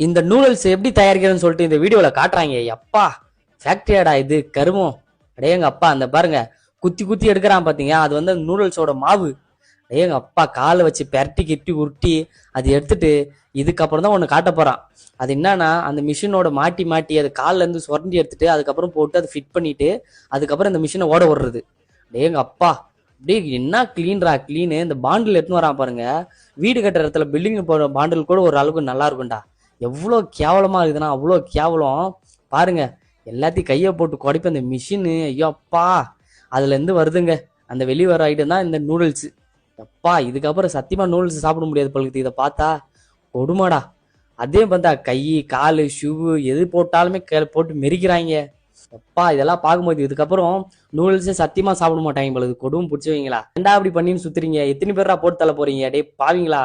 இந்த நூடுல்ஸ் எப்படி தயாரிக்கிறதுன்னு சொல்லிட்டு இந்த வீடியோவில் காட்டுறாங்க. அப்பா ஃபேக்ட்ரியாடா இது கருமம். அடையங்க அப்பா அந்த பாருங்க. குத்தி குத்தி எடுக்கிறான் பார்த்தீங்க அது வந்து அந்த நூடுல்ஸோட மாவு. அடையங்க அப்பா காலை வச்சு பெரட்டி கிட்டி உருட்டி அது எடுத்துட்டு இதுக்கப்புறம் தான் ஒன்று காட்ட போகிறான் அது என்னன்னா அந்த மிஷினோட மாட்டி மாட்டி அது கால்லேருந்து சுரண்டி எடுத்துட்டு அதுக்கப்புறம் போட்டு அதை ஃபிட் பண்ணிட்டு அதுக்கப்புறம் இந்த மிஷினை ஓட விடுறது. அடையங்க அப்பா அப்படியே என்ன கிளீன்ரா க்ளீனு இந்த பாண்டில் எடுத்துன்னு வரான் பாருங்க. வீடு கட்டுற இடத்துல பில்டிங் போடுற பாண்டில் கூட ஒரு அளவுக்கு நல்லா இருக்கும்டா. எவ்வளோ கேவலமாக இருக்குதுன்னா அவ்வளோ கேவலம். பாருங்க எல்லாத்தையும் கையை போட்டு குடைப்ப அந்த மிஷினு ஐயோப்பா அதுலேருந்து வருதுங்க. அந்த வெளியே வர ஐட்டம் தான் இந்த நூடுல்ஸ் எப்பா இதுக்கப்புறம் சத்தியமாக நூடுல்ஸ் சாப்பிட முடியாது பழுக்குது இதை பார்த்தா கொடுமாடா. அதே பார்த்தா கை கால் ஷூ எது போட்டாலுமே கே- போட்டு மெரிக்கிறாங்க. எப்பா இதெல்லாம் பார்க்கும்போது இதுக்கப்புறம் நூடுல்ஸே சத்தியமாக சாப்பிட மாட்டாங்க பழுது கொடுவும் பிடிச்சவங்களா ரெண்டா அப்படி பண்ணின்னு சுத்துறீங்க? எத்தனை பேரா போட்டு தள்ள போறீங்க? டேய் பாவீங்களா?